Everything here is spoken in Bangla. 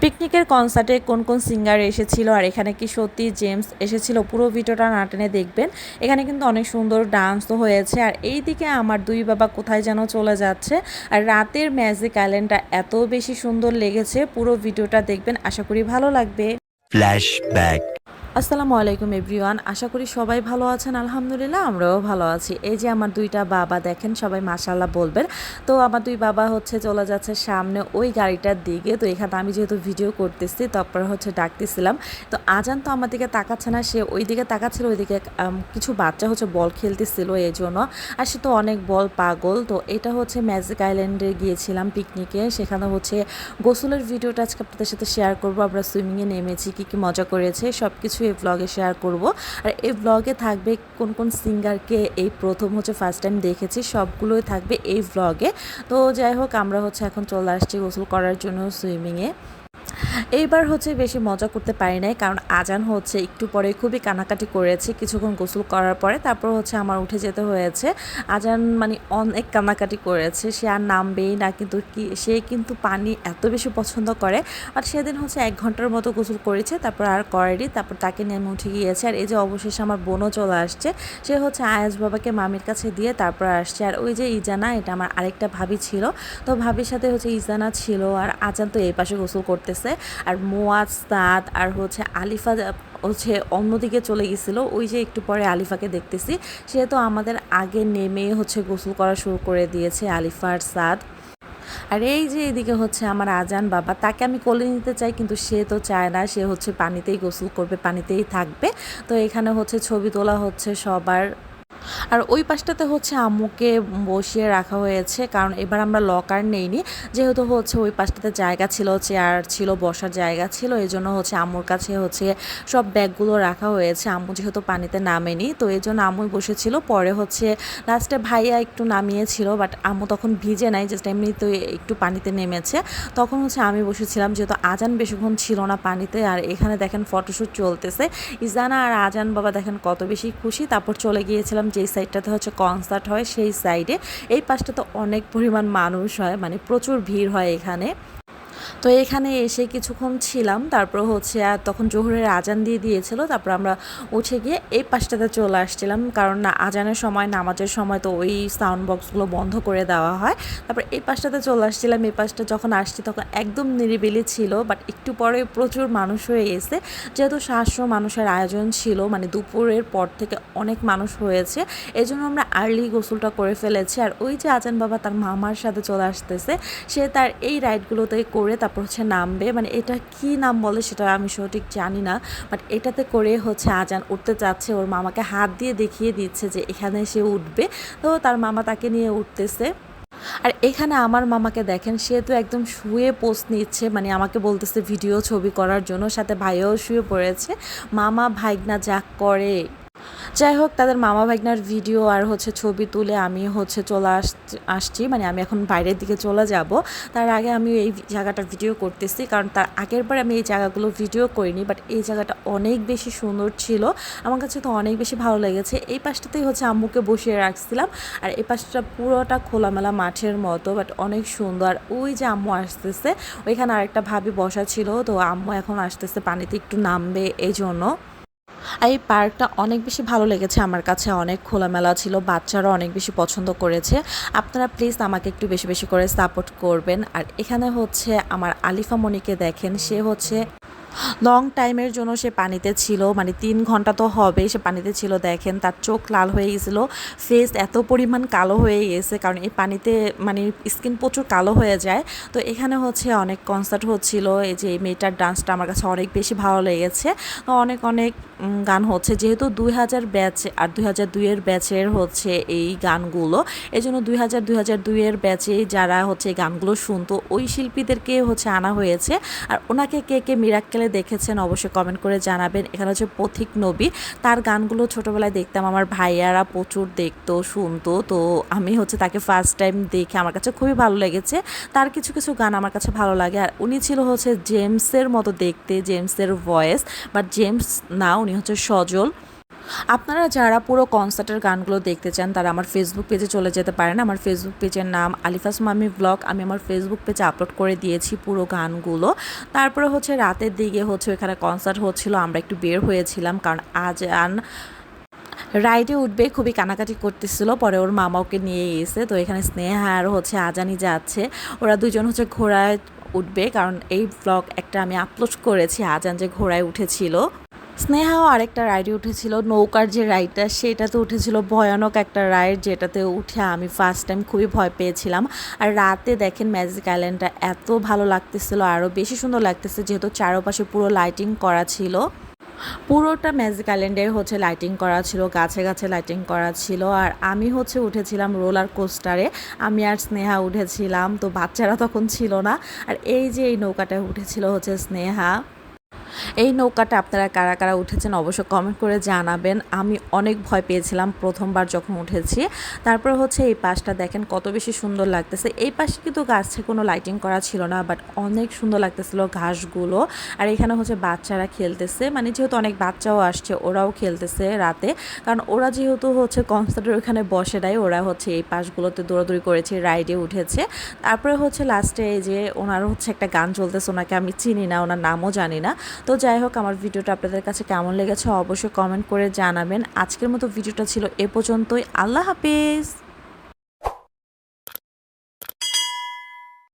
পিকনিকের কনসার্টে কোন কোন সিঙ্গার এসেছিল আর এখানে কি সত্যি জেমস এসেছিল, পুরো ভিডিওটা নাটেনে দেখবেন এখানে কিন্তু অনেক সুন্দর ডান্সও হয়েছে আর এই দিকে আমার দুই বাবা কোথায় যেন চলে যাচ্ছে আর রাতের ম্যাজিক আইল্যান্ডটা এত বেশি সুন্দর লেগেছে, পুরো ভিডিওটা দেখবেন, আশা করি ভালো লাগবে Flashback. আসসালামু আলাইকুম এভরিওয়ান, আশা করি সবাই ভালো আছেন। আলহামদুলিল্লাহ, আমরাও ভালো আছি। এই যে আমার দুইটা বাবা দেখেন, সবাই মাশাল্লাহ বলবেন। তো আমার দুই বাবা হচ্ছে চলে যাচ্ছে সামনে ওই গাড়িটার দিকে। তো এখানে আমি যেহেতু ভিডিও করতেছি, তারপর হচ্ছে ডাকতেছিলাম। তো আজান তো আমার দিকে তাকাচ্ছে না, সে ওই দিকে তাকাচ্ছিল ওইদিকে কিছু বাচ্চা হচ্ছে বল খেলতেছিল এই জন্য। আর সে তো অনেক বল পাগল। তো এটা হচ্ছে ম্যাজিক আইল্যান্ডে গিয়েছিলাম পিকনিকে। সেখানে হচ্ছে গোসলের ভিডিওটা আজকে আপনাদের সাথে শেয়ার করব। আমরা সুইমিংয়ে নেমেছি, কী কী মজা করেছে সব কিছু এই ব্লগে শেয়ার করব। আর এই ব্লগে থাকবে কোন কোন সিঙ্গারকে এই প্রথম হচ্ছে ফার্স্ট টাইম দেখেছি, সবগুলোই থাকবে এই ব্লগে তো যাই হোক, আমরা হচ্ছে এখন চলে আসছি গোসল করার জন্য সুইমিংয়ে এইবার হচ্ছে বেশি মজা করতে পারি নাই, কারণ আজান হচ্ছে, একটু পরে খুবই কানাকাটি করেছে, কিছুক্ষণ গোসল করার পরে তারপর হচ্ছে আমার উঠে যেতে হয়েছে। আজান মানে অনেক কানাকাটি করেছে, সে আর নামবেই না, কিন্তু কি, সে কিন্তু পানি এত বেশি পছন্দ করে, আর সেদিন হচ্ছে এক ঘণ্টার মতো গোসল করেছে, তারপর আর করেনি, তারপর তাকে নিয়ে আমি উঠে গিয়েছি, আর এই যে অবশেষে আমার বোনও চলে আসছে, সে হচ্ছে আয়াস বাবাকে মামির কাছে দিয়ে তারপর আসছে, আর ওই যে ইজানা, এটা আমার আরেকটা ভাবি ছিল, তো ভাবির সাথে হচ্ছে ইজানা ছিল, আর আজান তো এই পাশে গোসল করতেছে আর মোয়াজ, সাদ আর হচ্ছে আলিফা হচ্ছে অন্যদিকে চলে গেছিল। ওই যে একটু পরে আলিফাকে দেখতেছি। সে তো আমাদের আগে নেমে হচ্ছে গোসল করা শুরু করে দিয়েছে আলিফার সাদ। আর এই যে এদিকে হচ্ছে আমার আজান বাবা, তাকে আমি কোলে নিতে চাই, কিন্তু সে তো চায় না। সে হচ্ছে পানিতেই গোসল করবে, পানিতেই থাকবে। তো এখানে হচ্ছে ছবি তোলা হচ্ছে সবার আর ওই পাশটাতে হচ্ছে আম্মুকে বসিয়ে রাখা হয়েছে, কারণ এবার আমরা লকার নেইনি। যেহেতু হচ্ছে ওই পাশটাতে জায়গা ছিল, চেয়ার ছিল, বসার জায়গা ছিল, এই জন্য হচ্ছে আম্মুর কাছে হচ্ছে সব ব্যাগগুলো রাখা হয়েছে। আম্মু যেহেতু পানিতে নামেনি, তো এই জন্য আম্মুই বসেছিল। পরে হচ্ছে লাস্টে ভাইয়া একটু নামিয়েছিল, বাট আম্মু তখন ভিজে নাই, জাস্ট এমনিতে একটু পানিতে নেমেছে। তখন হচ্ছে আমি বসেছিলাম, যেহেতু আজান বেশিক্ষণ ছিল না পানিতে, আর এখানে দেখেন ফটোশ্যুট চলতেছে। ইজানা আর আজান বাবা দেখেন কত বেশি খুশি। তারপর চলে গিয়েছিলাম যেই সাইডটাতে হচ্ছে কনসার্ট হয়, সেই সাইডে এই পাশটাতে অনেক পরিমাণ মানুষ হয় মানে প্রচুর ভিড় হয় এখানে। তো এখানে এসে কিছুক্ষণ ছিলাম, তারপর হচ্ছে আর তখন জোহরের আজান দিয়ে দিয়েছিল, তারপর আমরা উঠে গিয়ে এই পাশটাতে চলে আসছিলাম। কারণ না, আজানের সময়, নামাজের সময় তো ওই সাউন্ড বক্সগুলো বন্ধ করে দেওয়া হয়। তারপর এই পাশটাতে চলে আসছিলাম, এই পাশটা যখন আসছি তখন একদম নিরিবিলি ছিল বাট একটু পরে প্রচুর মানুষ হয়ে গেছে। যেহেতু সাতশো মানুষের আয়োজন ছিল মানে দুপুরের পর থেকে অনেক মানুষ হয়েছে এই জন্য আমরা আর্লি গোসলটা করে ফেলেছি। আর ওই যে আজান বাবা তার মামার সাথে চলে আসতেছে, সে তার এই রাইডগুলোতে করে তারপর হচ্ছে নামবে মানে এটা কি নাম বলে সেটা আমি সঠিক জানি না বাট এটাতে করে হচ্ছে আজান উঠতে চাচ্ছে ওর মামাকে হাত দিয়ে দেখিয়ে দিচ্ছে যে এখানে সে উঠবে। তো তার মামা তাকে নিয়ে উঠতেছে। আর এখানে আমার মামাকে দেখেন, সে তো একদম শুয়ে পোস্ট নিচ্ছে মানে আমাকে বলতেছে ভিডিও ছবি করার জন্য, সাথে ভাইও শুয়ে পড়েছে। মামা ভাইগনা যা করে যাই হোক, তাদের মামা ভাগনার ভিডিও আর হচ্ছে ছবি তুলে আমি হচ্ছে চলে আস আসছি। মানে আমি এখন বাইরের দিকে চলে যাব। তার আগে আমি এই জায়গাটা ভিডিও করতেছি। কারণ তার আগের বার আমি এই জায়গাগুলো ভিডিও করিনি বাট এই জায়গাটা অনেক বেশি সুন্দর ছিল। আমার কাছে তো অনেক বেশি ভালো লেগেছে। এই পাশটাতেই হচ্ছে আম্মুকে বসিয়ে রাখছিলাম। আর এই পাশটা পুরোটা খোলামেলা মাঠের মতো বাট অনেক সুন্দর। ওই যে আম্মু আসতেছে, ওইখানে আরেকটা ভাবি বসা ছিল। তো আম্মু এখন আসতেছে, পানিতে একটু নামবে এই জন্য আর এই পার্কটা অনেক বেশি ভালো লেগেছে আমার কাছে। অনেক খোলামেলা ছিল, বাচ্চারা অনেক বেশি পছন্দ করেছে। আপনারা প্লিজ আমাকে একটু বেশি বেশি করে সাপোর্ট করবেন। আর এখানে হচ্ছে আমার আলিফা মনিকে দেখেন, সে হচ্ছে লং টাইমের জন্য সে পানিতে ছিল মানে তিন ঘণ্টা তো হবে সে পানিতে ছিল, দেখেন তার চোখ লাল হয়ে গেছিল ফেস এত পরিমাণ কালো হয়ে গেছে, কারণ এই পানিতে মানে স্কিন প্রচুর কালো হয়ে যায়। তো এখানে হচ্ছে অনেক কনসার্ট হচ্ছিল, এই যে মেয়েটার ডান্সটা আমার কাছে অনেক বেশি ভালো লেগেছে। অনেক অনেক গান হচ্ছে, যেহেতু দুই হাজার ব্যাচ আর দুই হাজার দুইয়ের ব্যাচের হচ্ছে এই গানগুলো এই জন্য দুই হাজার দুই হাজার দুইয়ের ব্যাচে যারা হচ্ছে গানগুলো শুনতো, ওই শিল্পীদেরকে হচ্ছে আনা হয়েছে। আর ওনাকে কে কে মিরাক্কেলে দেখেছেন অবশ্যই কমেন্ট করে জানাবেন। এখানে হচ্ছে পথিক নবী, তার গানগুলো ছোটোবেলায় দেখতাম, আমার ভাইয়ারা প্রচুর দেখতো, শুনতো। তো আমি হচ্ছে তাকে ফার্স্ট টাইম দেখে আমার কাছে খুবই ভালো লেগেছে। তার কিছু কিছু গান আমার কাছে ভালো লাগে। আর উনি ছিল হচ্ছে জেমসের মতো দেখতে জেমসের ভয়েস বাট জেমস না উনি হচ্ছে সজল। আপনারা যারা পুরো কনসার্টের গানগুলো দেখতে চান, তারা আমার ফেসবুক পেজে চলে যেতে পারেন। আমার ফেসবুক পেজের নাম আলিফাস মামি ব্লগ আমি আমার ফেসবুক পেজে আপলোড করে দিয়েছি পুরো গানগুলো। তারপরে হচ্ছে রাতের দিকে হচ্ছে ওখানে কনসার্ট হচ্ছিল, আমরা একটু বের হয়েছিলাম কারণ আজ আন রাইডে উঠবে, খুবই কানাকাটি করতেছিল। পরে ওর মামা ওকে নিয়ে গেছে তো এখানে স্নেহা আর হচ্ছে আজানি যাচ্ছে। ওরা দুজন হচ্ছে ঘোড়ায় উঠবে, কারণ এই ব্লগ একটা আমি আপলোড করেছি, আজান যে ঘোড়ায় উঠেছিল। স্নেহাও আরেকটা রাইডে উঠেছিল, নৌকার যে রাইডটা সেটাতে উঠেছিল, ভয়ানক একটা রাইড যেটাতে উঠে আমি ফার্স্ট টাইম খুবই ভয় পেয়েছিলাম। আর রাতে দেখেন ম্যাজিক আইল্যান্ডটা এত ভালো লাগতেছিল আরও বেশি সুন্দর লাগতেছে, যেহেতু চারপাশে পুরো লাইটিং করা ছিল। পুরোটা ম্যাজিক আইল্যান্ডে হচ্ছে লাইটিং করা ছিল, গাছে গাছে লাইটিং করা ছিল। আর আমি হচ্ছে উঠেছিলাম রোলার কোস্টারে আমি আর স্নেহা উঠেছিলাম, তো বাচ্চারা তখন ছিল না। আর এই যে এই নৌকাটায় উঠেছিল হচ্ছে স্নেহা। এই নৌকাটা আপনারা কারা কারা উঠেছেন অবশ্যই কমেন্ট করে জানাবেন। আমি অনেক ভয় পেয়েছিলাম প্রথমবার যখন উঠেছি। তারপর হচ্ছে এই পাশটা দেখেন কত বেশি সুন্দর লাগতেছে। এই পাশে কিন্তু গাছে কোনো লাইটিং করা ছিল না বাট অনেক সুন্দর লাগতেছিল ঘাসগুলো। আর এখানে হচ্ছে বাচ্চারা খেলতেছে মানে যেহেতু অনেক বাচ্চাও আসছে, ওরাও খেলতেছে রাতে। কারণ ওরা যেহেতু হচ্ছে কনসার্টের ওখানে বসে নাই, ওরা হচ্ছে এই পাশগুলোতে দৌড়াদৌড়ি করেছে রাইডে উঠেছে। তারপরে হচ্ছে লাস্টে এই যে ওনার হচ্ছে একটা গান চলতেছে, ওনাকে আমি চিনি না, ওনার নামও জানি না। তো যাই হোক, আমার ভিডিওটা আপনাদের কাছে কেমন লেগেছে অবশ্যই কমেন্ট করে জানাবেন। আজকের মতো ভিডিওটা ছিল এ পর্যন্তই। আল্লাহ হাফিজ।